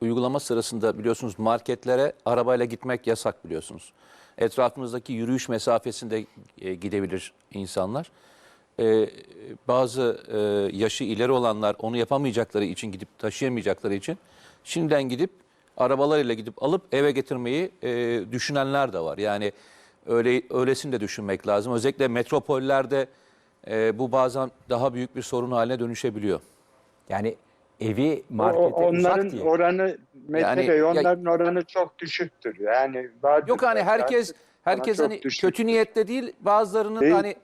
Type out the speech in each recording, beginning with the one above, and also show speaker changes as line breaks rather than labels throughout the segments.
uygulama sırasında biliyorsunuz marketlere arabayla gitmek yasak biliyorsunuz. Etrafımızdaki yürüyüş mesafesinde e, gidebilir insanlar. E, bazı e, yaşı ileri olanlar onu yapamayacakları için gidip taşıyamayacakları için şimdiden gidip arabalarıyla gidip alıp eve getirmeyi e, düşünenler de var. Yani öyle öylesini de düşünmek lazım. Özellikle metropollerde bu bazen daha büyük bir sorun haline dönüşebiliyor.
Yani evi
O-
markete
onların
uzak diye.
oranı Mete
Yani-
Bey
ya-
onların oranı çok düşüktür. Yani
Yok hani herkes herkes hani
düşüktür.
kötü niyetle değil bazılarının
Değil.
hani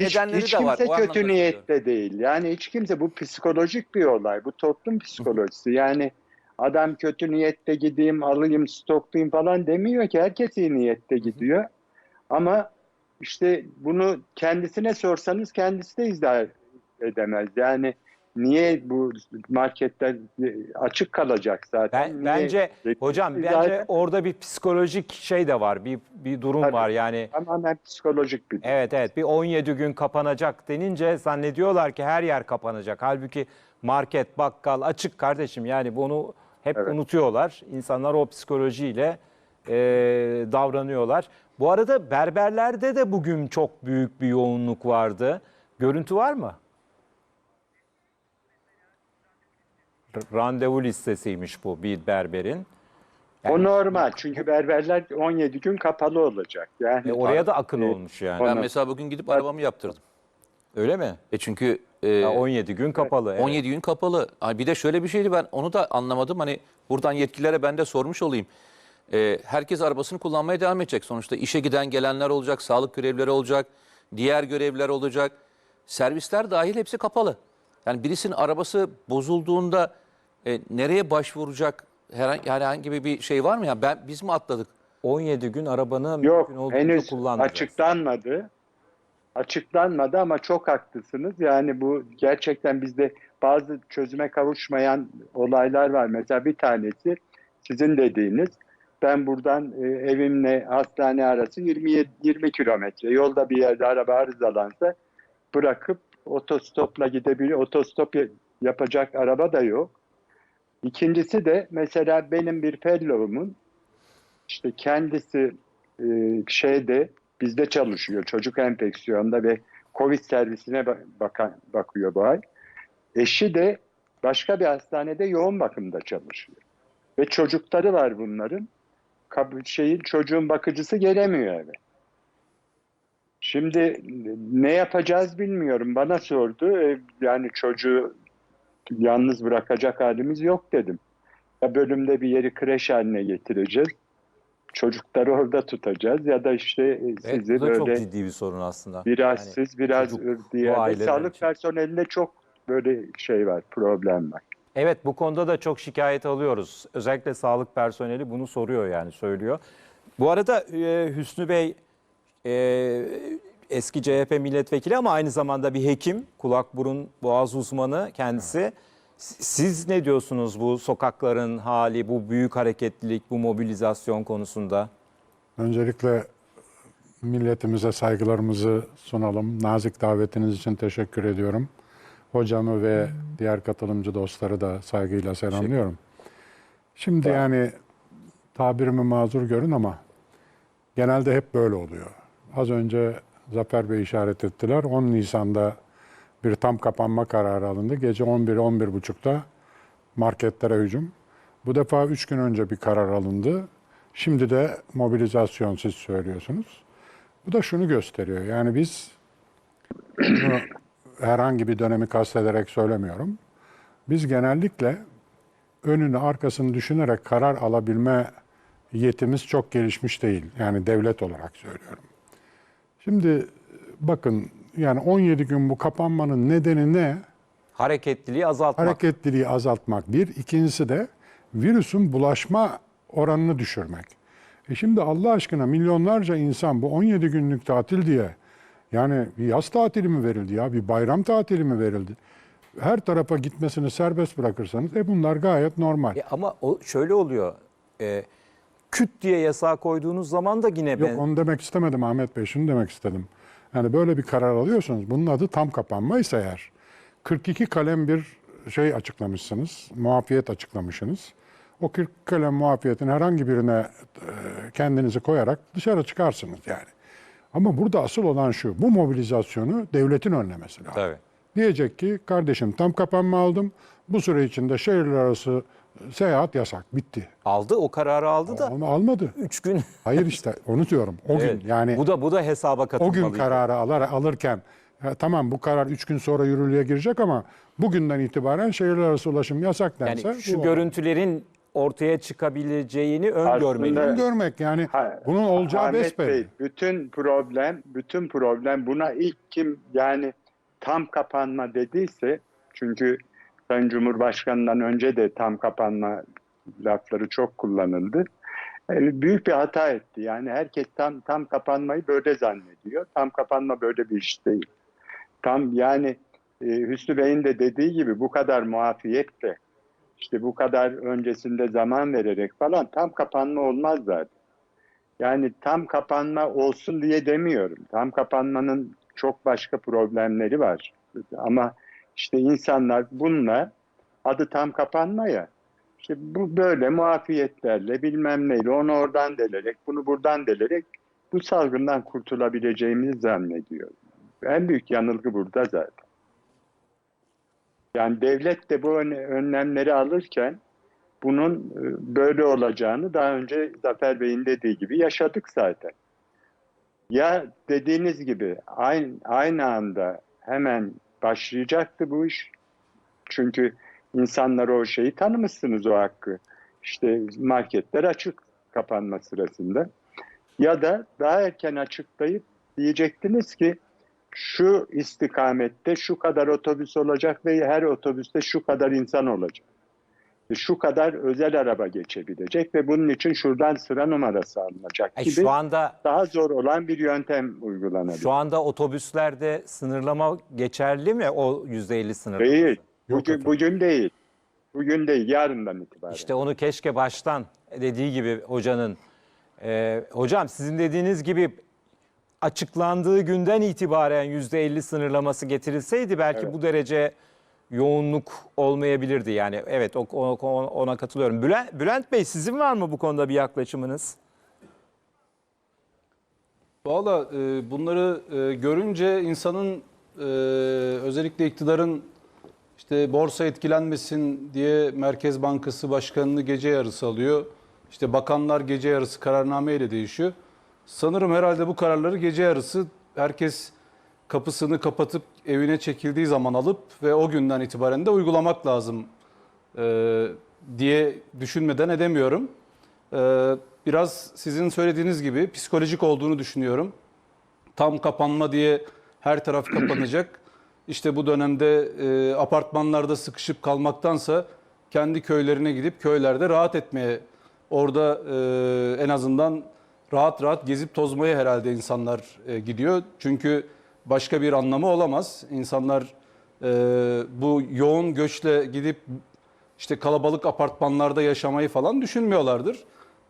Hiç,
nedenleri
hiç
de var.
kimse
O anlamda
kötü niyetle değil. Yani hiç kimse bu psikolojik bir olay. Bu toplum psikolojisi. Yani adam kötü niyette gideyim, alayım, stoklayayım falan demiyor ki. Herkes iyi niyette gidiyor. Ama işte bunu kendisine sorsanız kendisi de izah edemez. Yani niye bu marketler açık kalacak zaten?
Ben,
Niye-
bence hocam
İzah
bence orada bir psikolojik şey de var. Bir bir durum
Tabii.
var yani.
Tamamen psikolojik bir durum.
Evet evet bir 17 gün kapanacak denince zannediyorlar ki her yer kapanacak. Halbuki market, bakkal açık kardeşim. Yani bunu hep
Evet.
unutuyorlar. İnsanlar o psikolojiyle e, davranıyorlar. Bu arada berberlerde de bugün çok büyük bir yoğunluk vardı. Görüntü var mı? Randevu listesiymiş bu bir berberin.
O normal çünkü berberler 17 gün kapalı olacak. Yani
E, oraya da akın
Evet.
olmuş yani.
Ben mesela bugün gidip arabamı yaptırdım.
Öyle mi?
E çünkü e,
Ha, 17 gün kapalı. evet.
17 gün kapalı. Ay bir de şöyle bir şeydi ben onu da anlamadım. Hani buradan yetkililere ben de sormuş olayım. E, herkes arabasını kullanmaya devam edecek. Sonuçta işe giden gelenler olacak, sağlık görevlileri olacak, diğer görevliler olacak. Servisler dahil hepsi kapalı. Yani birisinin arabası bozulduğunda e, nereye başvuracak herhangi, herhangi bir- bir şey var mı? ya ben biz mi atladık?
17 gün arabanı
Yok
mümkün olduğunca
henüz
kullanmayacağız.
açıklanmadı. Açıklanmadı ama çok haklısınız. Yani bu gerçekten bizde bazı çözüme kavuşmayan olaylar var. Mesela bir tanesi sizin dediğiniz ben buradan e, evimle hastane arası 20 20 kilometre. Yolda bir yerde araba arızalansa bırakıp otostopla gidebiliyor. Otostop ya- yapacak araba da yok. İkincisi de mesela benim bir fellow'umun işte kendisi e, şeyde bizde çalışıyor çocuk enfeksiyonda ve Covid servisine ba- bakan, bakıyor bu ay. Eşi de başka bir hastanede yoğun bakımda çalışıyor. Ve çocukları var bunların. Şeyin çocuğun bakıcısı gelemiyor eve. Şimdi ne yapacağız bilmiyorum. Bana sordu. E, Yani çocuğu yalnız bırakacak halimiz yok dedim. Ya bölümde bir yeri kreş haline getireceğiz. Çocukları orada tutacağız ya da işte e,
Evet,
sizi
bu da çok
böyle
ciddi bir sorun aslında.
biraz
Yani
siz biraz
çocuk,
diye. Sağlık
için.
personelinde çok böyle şey var, problem var.
Evet bu konuda da çok şikayet alıyoruz. Özellikle sağlık personeli bunu soruyor yani söylüyor. Bu arada e, Hüsnü Bey e, eski CHP milletvekili ama aynı zamanda bir hekim, kulak burun boğaz uzmanı kendisi. Siz ne diyorsunuz bu sokakların hali, bu büyük hareketlilik, bu mobilizasyon konusunda?
Öncelikle milletimize saygılarımızı sunalım. Nazik davetiniz için teşekkür ediyorum. Hocamı ve diğer katılımcı dostları da saygıyla selamlıyorum. Şimdi yani tabirimi mazur görün ama genelde hep böyle oluyor. Az önce Zafer Bey işaret ettiler. 10 Nisan'da bir tam kapanma kararı alındı. Gece 11-11.30'da marketlere hücum. Bu defa 3 gün önce bir karar alındı. Şimdi de mobilizasyon siz söylüyorsunuz. Bu da şunu gösteriyor. Yani biz bunu herhangi bir dönemi kastederek söylemiyorum. Biz genellikle önünü arkasını düşünerek karar alabilme yetimiz çok gelişmiş değil. Yani devlet olarak söylüyorum. Şimdi bakın yani 17 gün bu kapanmanın nedeni ne?
Hareketliliği azaltmak.
Hareketliliği azaltmak bir. İkincisi de virüsün bulaşma oranını düşürmek. E şimdi Allah aşkına milyonlarca insan bu 17 günlük tatil diye yani bir yaz tatili mi verildi ya bir bayram tatili mi verildi? Her tarafa gitmesini serbest bırakırsanız e bunlar gayet normal.
E ama o şöyle oluyor. E, küt diye yasağı koyduğunuz zaman da yine ben...
Yok onu demek istemedim Ahmet Bey şunu demek istedim. Yani böyle bir karar alıyorsunuz bunun adı tam kapanmaysa eğer 42 kalem bir şey açıklamışsınız, muafiyet açıklamışsınız. o 40 kalem muafiyetin herhangi birine e, kendinizi koyarak dışarı çıkarsınız yani. Ama burada asıl olan şu, bu mobilizasyonu devletin önlemesi lazım.
Tabii.
Diyecek ki kardeşim tam kapanma aldım. Bu süre içinde şehirler arası seyahat yasak. Bitti.
Aldı o kararı aldı da
Ama almadı.
3 gün.
Hayır işte onu diyorum. O
Evet.
gün yani
bu da bu da hesaba
o
katılmalıydı.
gün kararı alır, alırken ya tamam bu karar 3 gün sonra yürürlüğe girecek ama bugünden itibaren şehirler arası ulaşım yasak dense
Yani şu görüntülerin ortaya çıkabileceğini öngörmeli.
Aslında-
görmek yani
Ha-
bunun olacağı
Ahmet
besbelli.
Bey, bütün problem, bütün problem buna ilk kim yani tam kapanma dediyse çünkü Sayın Cumhurbaşkanı'ndan önce de tam kapanma lafları çok kullanıldı. Yani büyük bir hata etti. Yani herkes tam tam kapanmayı böyle zannediyor. Tam kapanma böyle bir iş değil. Tam yani e, Hüsnü Bey'in de dediği gibi bu kadar muafiyetle işte bu kadar öncesinde zaman vererek falan tam kapanma olmaz zaten. Yani tam kapanma olsun diye demiyorum. Tam kapanmanın çok başka problemleri var. Ama işte insanlar bununla adı tam kapanma ya. Bu böyle muafiyetlerle bilmem neyle onu oradan delerek bunu buradan delerek bu salgından kurtulabileceğimizi zannediyor. En büyük yanılgı burada zaten. Yani devlet de bu ön- önlemleri alırken bunun e, böyle olacağını daha önce Zafer Bey'in dediği gibi yaşadık zaten. Ya dediğiniz gibi aynı, aynı anda hemen başlayacaktı bu iş. Çünkü insanlar o şeyi tanımışsınız o hakkı. İşte marketler açık kapanma sırasında. Ya da daha erken açıklayıp diyecektiniz ki şu istikamette şu kadar otobüs olacak ve her otobüste şu kadar insan olacak. Şu kadar özel araba geçebilecek ve bunun için şuradan sıra numarası alınacak
E,
gibi
şu anda
daha zor olan bir yöntem uygulanabilir.
şu anda otobüslerde sınırlama geçerli mi o %50 sınırlama?
Değil. Bugün, bugün değil. Bugün değil, yarından itibaren.
İşte onu keşke baştan dediği gibi hocanın. Ee, hocam sizin dediğiniz gibi açıklandığı günden itibaren %50 sınırlaması getirilseydi belki
Evet.
bu derece yoğunluk olmayabilirdi. Yani evet ona katılıyorum. Bülent, Bülent Bey sizin var mı bu konuda bir yaklaşımınız?
Valla e, bunları e, görünce insanın e, özellikle iktidarın işte borsa etkilenmesin diye Merkez Bankası Başkanı'nı gece yarısı alıyor. İşte bakanlar gece yarısı kararnameyle değişiyor. Sanırım herhalde bu kararları gece yarısı herkes kapısını kapatıp evine çekildiği zaman alıp ve o günden itibaren de uygulamak lazım e, diye düşünmeden edemiyorum. E, biraz sizin söylediğiniz gibi psikolojik olduğunu düşünüyorum. Tam kapanma diye her taraf kapanacak. İşte bu dönemde e, apartmanlarda sıkışıp kalmaktansa kendi köylerine gidip köylerde rahat etmeye, orada e, en azından rahat rahat gezip tozmaya herhalde insanlar e, gidiyor. Çünkü başka bir anlamı olamaz. İnsanlar e, bu yoğun göçle gidip işte kalabalık apartmanlarda yaşamayı falan düşünmüyorlardır.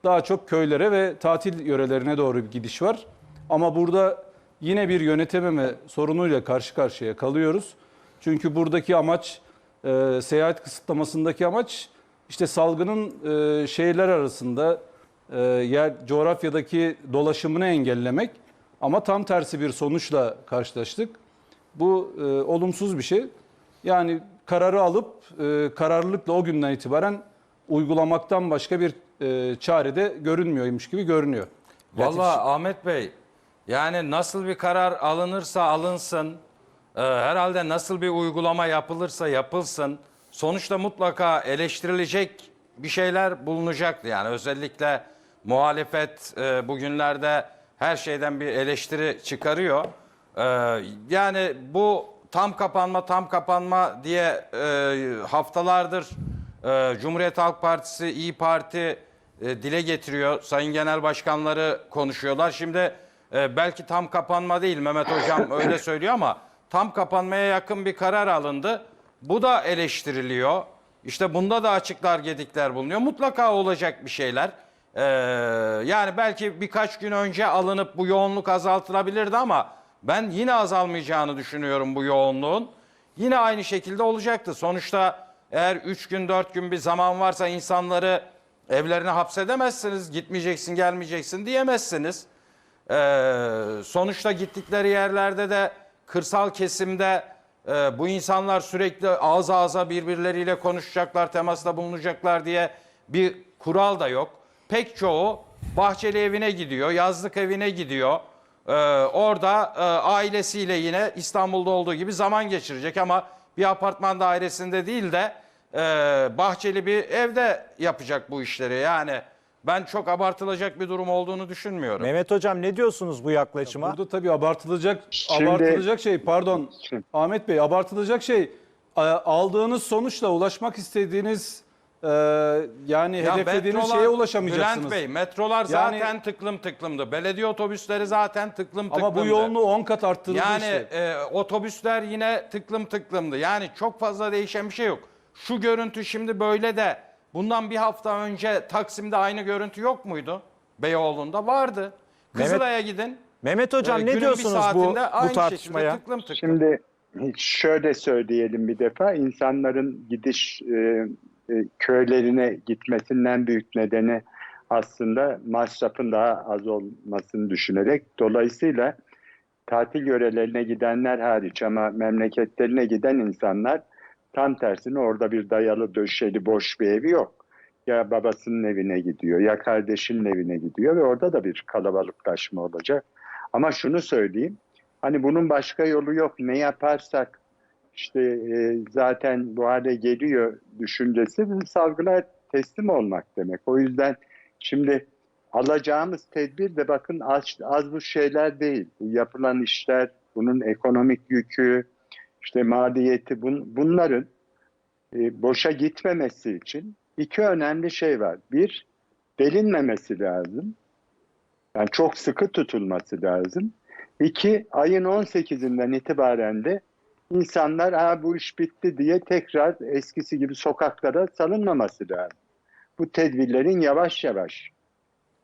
Daha çok köylere ve tatil yörelerine doğru bir gidiş var. Ama burada yine bir yönetememe sorunuyla karşı karşıya kalıyoruz. Çünkü buradaki amaç, e, seyahat kısıtlamasındaki amaç işte salgının e, şehirler arasında e, yer coğrafyadaki dolaşımını engellemek. Ama tam tersi bir sonuçla karşılaştık. Bu e, olumsuz bir şey. Yani kararı alıp e, kararlılıkla o günden itibaren uygulamaktan başka bir e, çare de görünmüyormuş gibi görünüyor.
Vallahi Ahmet Bey yani nasıl bir karar alınırsa alınsın e, herhalde nasıl bir uygulama yapılırsa yapılsın sonuçta mutlaka eleştirilecek bir şeyler bulunacaktı. Yani özellikle muhalefet e, bugünlerde her şeyden bir eleştiri çıkarıyor. E, yani bu tam kapanma tam kapanma diye e, haftalardır e, Cumhuriyet Halk Partisi, İyi Parti e, dile getiriyor. Sayın Genel Başkanları konuşuyorlar. Şimdi e, belki tam kapanma değil Mehmet Hocam öyle söylüyor ama tam kapanmaya yakın bir karar alındı. Bu da eleştiriliyor. İşte bunda da açıklar gedikler bulunuyor. Mutlaka olacak bir şeyler. Ee, yani belki birkaç gün önce alınıp bu yoğunluk azaltılabilirdi ama ben yine azalmayacağını düşünüyorum bu yoğunluğun. Yine aynı şekilde olacaktı. Sonuçta eğer 3 gün 4 gün bir zaman varsa insanları Evlerine hapsedemezsiniz. Gitmeyeceksin, gelmeyeceksin diyemezsiniz. Ee, sonuçta gittikleri yerlerde de kırsal kesimde e, bu insanlar sürekli ağız ağza birbirleriyle konuşacaklar, temasta bulunacaklar diye bir kural da yok. Pek çoğu Bahçeli evine gidiyor, yazlık evine gidiyor. Ee, orada e, ailesiyle yine İstanbul'da olduğu gibi zaman geçirecek ama bir apartman dairesinde değil de e, bahçeli bir evde yapacak bu işleri. Yani ben çok abartılacak bir durum olduğunu düşünmüyorum.
Mehmet Hocam ne diyorsunuz bu yaklaşıma?
Burada tabii abartılacak
Şimdi-
abartılacak şey pardon
Şimdi-
Ahmet Bey abartılacak şey e, aldığınız sonuçla ulaşmak istediğiniz e, yani
Ya
hedeflediğiniz
metrolar-
şeye ulaşamayacaksınız.
Bülent Bey metrolar
Yani-
zaten tıklım tıklımdı. Belediye otobüsleri zaten tıklım tıklımdı.
Ama bu yoğunluğu 10 kat arttırıldı
Yani
işte.
e, otobüsler yine tıklım tıklımdı. Yani çok fazla değişen bir şey yok. Şu görüntü şimdi böyle de bundan bir hafta önce Taksim'de aynı görüntü yok muydu? Beyoğlu'nda vardı. Kızılay'a gidin.
Mehmet Hocam
e,
ne
günün bir
diyorsunuz bu, bu tartışmaya?
tıklım tıklım.
Şimdi şöyle söyleyelim bir defa insanların gidiş e, e, köylerine gitmesinin büyük nedeni aslında masrafın daha az olmasını düşünerek dolayısıyla tatil yörelerine gidenler hariç ama memleketlerine giden insanlar tam tersine orada bir dayalı döşeli boş bir evi yok. Ya babasının evine gidiyor ya kardeşinin evine gidiyor ve orada da bir kalabalıklaşma olacak. Ama şunu söyleyeyim Hani bunun başka yolu yok. Ne yaparsak işte e, zaten bu hale geliyor düşüncesi bu salgına teslim olmak demek. O yüzden şimdi alacağımız tedbir de bakın az, az bu şeyler değil. Bu yapılan işler, bunun ekonomik yükü, işte maliyeti bun, bunların e, boşa gitmemesi için iki önemli şey var. Bir, delinmemesi lazım. Yani çok sıkı tutulması lazım. İki, ayın 18'inden itibaren de insanlar ha bu iş bitti diye tekrar eskisi gibi sokaklara salınmaması lazım. Bu tedbirlerin yavaş yavaş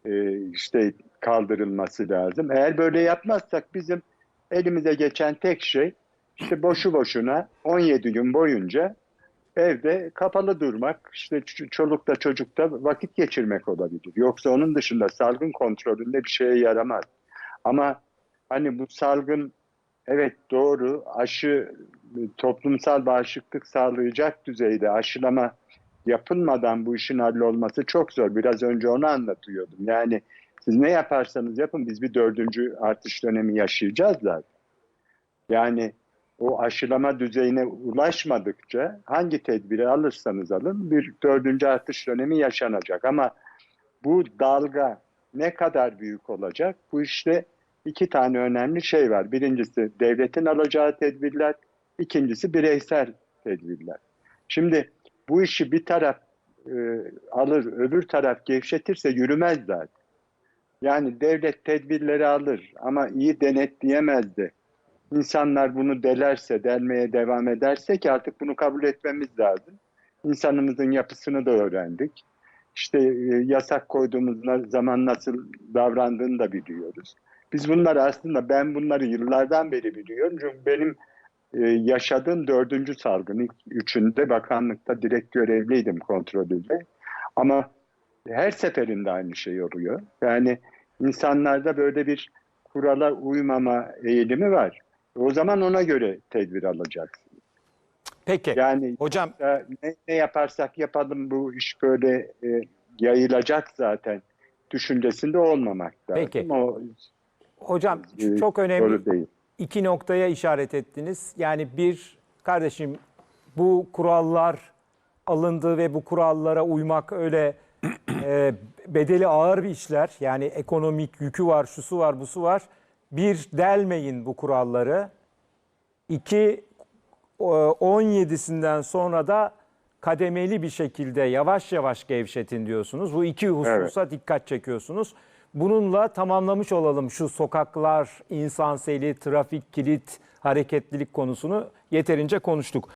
e, işte kaldırılması lazım. Eğer böyle yapmazsak bizim elimize geçen tek şey işte boşu boşuna 17 gün boyunca evde kapalı durmak, işte çolukta çocukta vakit geçirmek olabilir. Yoksa onun dışında salgın kontrolünde bir şeye yaramaz. Ama hani bu salgın evet doğru aşı toplumsal bağışıklık sağlayacak düzeyde aşılama yapılmadan bu işin hallolması çok zor. Biraz önce onu anlatıyordum. Yani siz ne yaparsanız yapın biz bir dördüncü artış dönemi yaşayacağız zaten. Yani o aşılama düzeyine ulaşmadıkça hangi tedbiri alırsanız alın bir dördüncü artış dönemi yaşanacak. Ama bu dalga ne kadar büyük olacak? Bu işte iki tane önemli şey var. Birincisi devletin alacağı tedbirler, ikincisi bireysel tedbirler. Şimdi bu işi bir taraf e, alır, öbür taraf gevşetirse yürümez zaten. Yani devlet tedbirleri alır ama iyi denetleyemez de. İnsanlar bunu delerse, delmeye devam ederse ki artık bunu kabul etmemiz lazım. İnsanımızın yapısını da öğrendik. İşte e, yasak koyduğumuz zaman nasıl davrandığını da biliyoruz. Biz bunları aslında ben bunları yıllardan beri biliyorum. Çünkü benim e, yaşadığım dördüncü salgın. İlk üçünde bakanlıkta direkt görevliydim kontrolüyle. Ama her seferinde aynı şey oluyor. Yani insanlarda böyle bir kurala uymama eğilimi var. O zaman ona göre tedbir alacaksın.
Peki.
Yani
Hocam
ne, ne yaparsak yapalım bu iş böyle e, yayılacak zaten düşüncesinde olmamak lazım.
Peki.
O
hocam
e,
çok önemli
değil.
iki noktaya işaret ettiniz. Yani bir kardeşim bu kurallar alındı ve bu kurallara uymak öyle e, bedeli ağır bir işler. Yani ekonomik yükü var, şusu var, busu var. Bir delmeyin bu kuralları. İki e, 17'sinden sonra da kademeli bir şekilde yavaş yavaş gevşetin diyorsunuz. Bu iki hususa dikkat çekiyorsunuz. Bununla tamamlamış olalım şu sokaklar, insan seli, trafik, kilit, hareketlilik konusunu yeterince konuştuk.